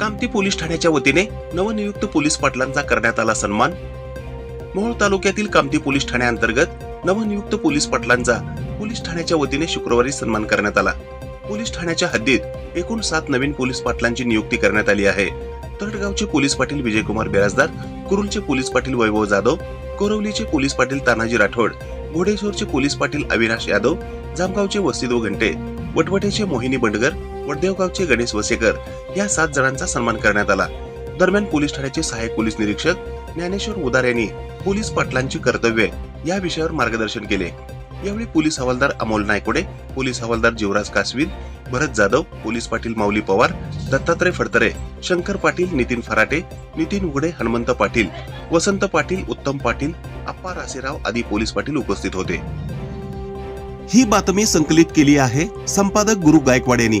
कामती police ठाण्याच्या वतीने नवनियुक्त पोलीस पाटलांचा करण्यात आला सन्मान. मोहोळ तालुक्यातील कामती पोलीस ठाण्याअंतर्गत नवनियुक्त पोलीस पाटलांचा पोलीस ठाण्याच्या वतीने शुक्रवारी सन्मान करण्यात आला. पोलीस ठाण्याच्या हद्दीत एकूण सात नवीन पोलीस पाटलांची नियुक्ती करण्यात आली आहे. तडगावचे पोलीस पाटील विजयकुमार बिराजदार कुरुलचे पोलीस पाटील वैभव जाधव कोरवलीचे पोलीस पाटील तानाजी राठोड घोडेश्वरचे पोलीस पाटील अविनाश यादव जामगावचे वसिदो घंटे वटवटेचे मोहिनी बंडगर वडदेवगावचे गणेश वसेकर या सात जणांचा सन्मान करण्यात आला. दरम्यान पोलीस ठाण्याचे सहाय्यक पोलीस निरीक्षक ज्ञानेश्वर उदार यांनी पोलीस पाटलांची कर्तव्ये या विषयावर मार्गदर्शन केले. यावेळी पोलीस हवालदार अमोल नायकोडे पोलीस हवालदार जीवराज कासवीर भरत जाधव पोलीस पाटील माऊली पवार दत्तात्रय फडतरे शंकर पाटील नितीन फराटे नितीन उघडे हनुमंत पाटील वसंत पाटील उत्तम पाटील अप्पा रासेराव आदी पोलीस पाटील उपस्थित होते. ही बातमी संकलित केली आहे संपादक गुरु गायकवाड यांनी.